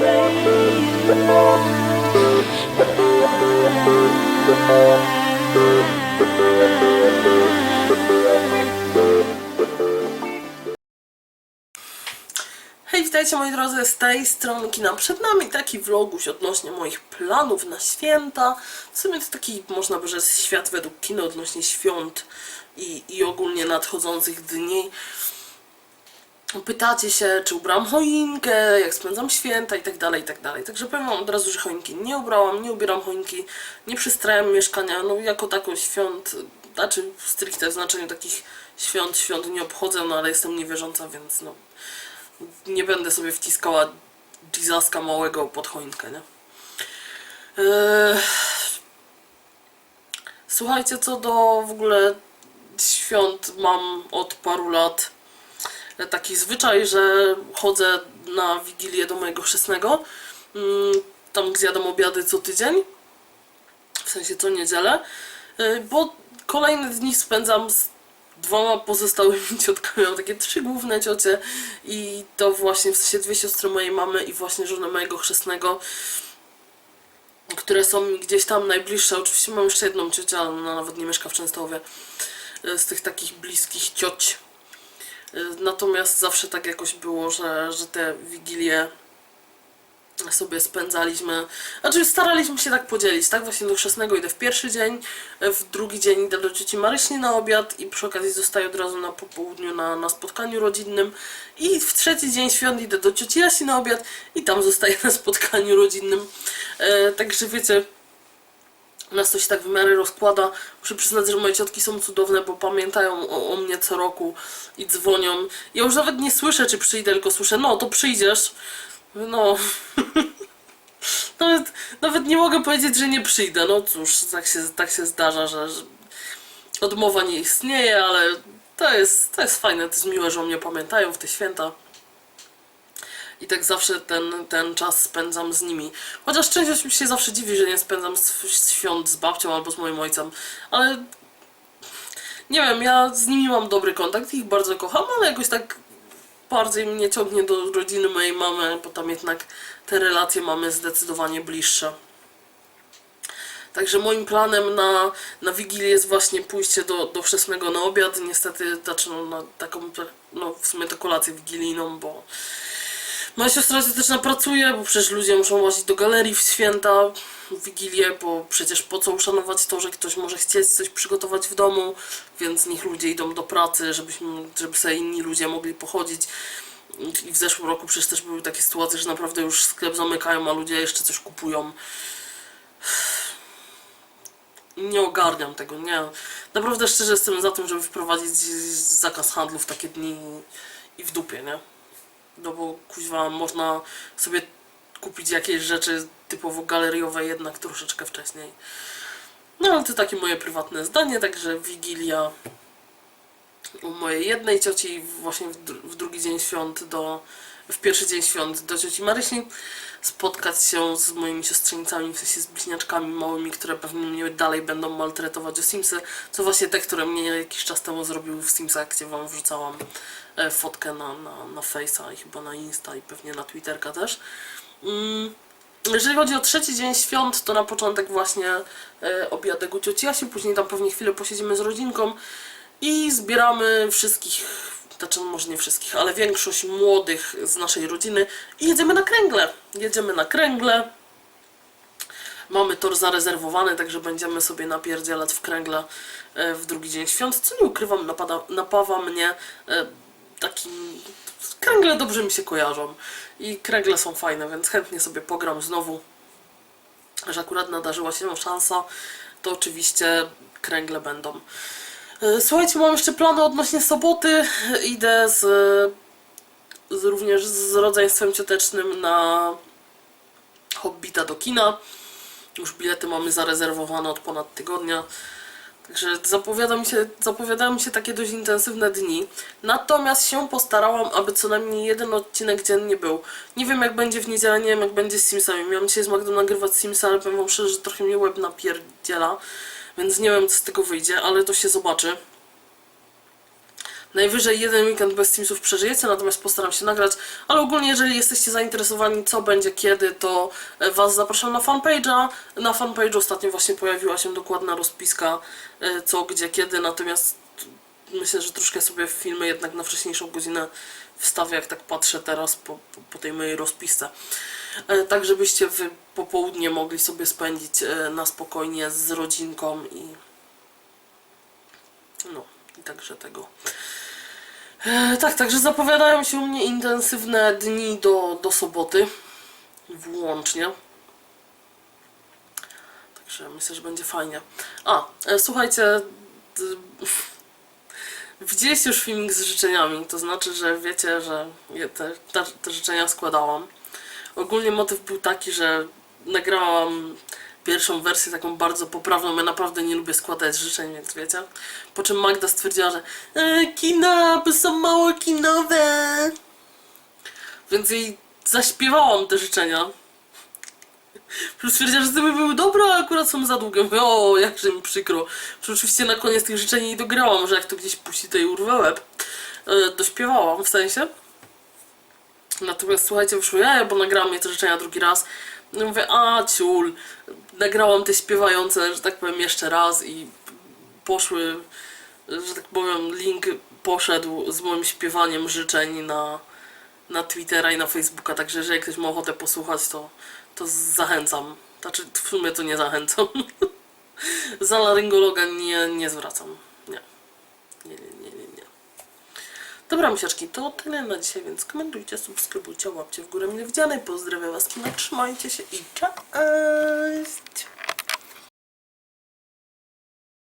Hej, witajcie moi drodzy, z tej strony kina. Przed nami taki vloguś odnośnie moich planów na święta. W sumie to taki, można by rzec, świat według kina odnośnie świąt i, i ogólnie nadchodzących dni. Pytacie się, czy ubrałam choinkę, jak spędzam święta i tak dalej, i tak. Także powiem wam od razu, że choinki nie ubrałam, nie ubieram choinki, nie przystrajam mieszkania, no jako tako świąt, znaczy stricte w znaczeniu takich świąt, świąt nie obchodzę, no ale jestem niewierząca, więc no nie będę sobie wciskała Jezuska małego pod choinkę, nie? Eee, Słuchajcie, co do w ogóle świąt mam od paru lat taki zwyczaj, że chodzę na Wigilię do mojego chrzestnego. Mm, Tam zjadam obiady co tydzień, w sensie co niedzielę, e, bo kolejne dni spędzam z dwoma pozostałymi ciotkami. Mam takie trzy główne ciocie i to właśnie w sensie dwie siostry mojej mamy i właśnie żonę mojego chrzestnego, które są mi gdzieś tam najbliższe. Oczywiście mam jeszcze jedną ciocię, ale ona nawet nie mieszka w Częstochowie. e, Z tych takich bliskich cioć. Natomiast zawsze tak jakoś było, że, że te wigilie sobie spędzaliśmy, znaczy staraliśmy się tak podzielić, tak? Właśnie do chrzestnego idę w pierwszy dzień, w drugi dzień idę do cioci Maryśni na obiad i przy okazji zostaję od razu na popołudniu na, na spotkaniu rodzinnym i w trzeci dzień świąt idę do cioci Jasi na obiad i tam zostaję na spotkaniu rodzinnym. E, także wiecie, u nas to się tak w miarę rozkłada. Muszę przyznać, że moje ciotki są cudowne, bo pamiętają o, o mnie co roku i dzwonią. Ja już nawet nie słyszę, czy przyjdę, tylko słyszę, no to przyjdziesz. No. nawet, nawet nie mogę powiedzieć, że nie przyjdę. No cóż, tak się, tak się zdarza, że, że odmowa nie istnieje, ale to jest, to jest fajne, to jest miłe, że o mnie pamiętają w te święta. I tak zawsze ten, ten czas spędzam z nimi. Chociaż część osób się zawsze dziwi, że nie spędzam świąt z babcią albo z moim ojcem, ale nie wiem, ja z nimi mam dobry kontakt, ich bardzo kocham, ale jakoś tak bardziej mnie ciągnie do rodziny mojej mamy, bo tam jednak te relacje mamy zdecydowanie bliższe. Także moim planem na, na Wigilię jest właśnie pójście do, do wczesnego na obiad. Niestety, znaczy na taką, no w sumie to kolację wigilijną, bo moja siostra się też pracuje, bo przecież ludzie muszą łazić do galerii w święta, w Wigilię, bo przecież po co uszanować to, że ktoś może chcieć coś przygotować w domu, więc niech ludzie idą do pracy, żebyśmy, żeby sobie inni ludzie mogli pochodzić. I w zeszłym roku przecież też były takie sytuacje, że naprawdę już sklep zamykają, a ludzie jeszcze coś kupują. Nie ogarniam tego, nie. Naprawdę szczerze jestem za tym, żeby wprowadzić zakaz handlu w takie dni i w dupie, nie? No bo kuźwa można sobie kupić jakieś rzeczy typowo galeriowe jednak troszeczkę wcześniej. No ale to takie moje prywatne zdanie, także Wigilia u mojej jednej cioci właśnie w, w drugi dzień świąt do w pierwszy dzień świąt do cioci Marysi spotkać się z moimi siostrzenicami, w sensie z bliźniaczkami małymi, które pewnie mnie dalej będą maltretować o Simsy, co właśnie te, które mnie jakiś czas temu zrobiły w Simsach, gdzie wam wrzucałam e, fotkę na, na, na Face'a i chyba na Insta i pewnie na Twitterka też. Mm, jeżeli chodzi o trzeci dzień świąt, to na początek właśnie e, obiadek u cioci Asi, później tam pewnie chwilę posiedzimy z rodzinką i zbieramy wszystkich, znaczy może nie wszystkich, ale większość młodych z naszej rodziny i jedziemy na kręgle. Jedziemy na kręgle. Mamy tor zarezerwowany, także będziemy sobie napierdzielać w kręgle e, w drugi dzień świąt, co nie ukrywam, napada, napawa mnie e, takim... Kręgle dobrze mi się kojarzą i kręgle są fajne, więc chętnie sobie pogram znowu, że akurat nadarzyła się szansa, to oczywiście kręgle będą. E, Słuchajcie, mam jeszcze plany odnośnie soboty. Idę z, z również z rodzeństwem ciotecznym na Hobbita do kina. Już bilety mamy zarezerwowane od ponad tygodnia. Także zapowiada mi się, zapowiadają mi się takie dość intensywne dni. Natomiast się postarałam, aby co najmniej jeden odcinek dziennie był. Nie wiem jak będzie w niedzielę, nie wiem jak będzie z Simsami. Miałam dzisiaj z Magdą nagrywać Simsa, ale powiem wam szczerze, że trochę mnie łeb napierdziela. Więc nie wiem co z tego wyjdzie, ale to się zobaczy. Najwyżej jeden weekend bez Teamsów przeżyjecie, natomiast postaram się nagrać. Ale ogólnie, jeżeli jesteście zainteresowani, co będzie kiedy, to e, Was zapraszam na fanpage'a. Na fanpage'u ostatnio właśnie pojawiła się dokładna rozpiska, e, co, gdzie, kiedy. Natomiast myślę, że troszkę sobie filmy jednak na wcześniejszą godzinę wstawię, jak tak patrzę teraz po, po, po tej mojej rozpisce. E, Tak, żebyście Wy popołudnie mogli sobie spędzić e, na spokojnie z rodzinką i no, i także tego. E, tak, także zapowiadają się u mnie intensywne dni do, do soboty. Włącznie. Także myślę, że będzie fajnie. A, słuchajcie. Widzieliście już filmik z życzeniami, to znaczy, że wiecie, że te, te życzenia składałam. Ogólnie motyw był taki, że nagrałam pierwszą wersję taką bardzo poprawną. Ja naprawdę nie lubię składać życzeń, więc wiecie. Po czym Magda stwierdziła, że e, kina, bo są mało kinowe. Więc jej zaśpiewałam te życzenia. Plus stwierdziła, że gdyby były dobre, a akurat są za długie. Mówię, o, jakże mi przykro. Że oczywiście na koniec tych życzeń nie dograłam, że jak to gdzieś puści, to jej urwę łeb. E, dośpiewałam w sensie. Natomiast słuchajcie, wyszło jaja, bo nagrałam je te życzenia drugi raz. No mówię, a ciul, nagrałam te śpiewające, że tak powiem, jeszcze raz i poszły, że tak powiem, link poszedł z moim śpiewaniem życzeń na, na Twittera i na Facebooka, także jeżeli ktoś ma ochotę posłuchać, to, to zachęcam. Znaczy, w sumie to nie zachęcam. Za laryngologa nie, nie zwracam. Nie, nie, nie. Dobra, misiaczki, to tyle na dzisiaj, więc komentujcie, subskrybujcie, łapcie w górę mnie widzianej. Pozdrawiam was, trzymajcie się i cześć!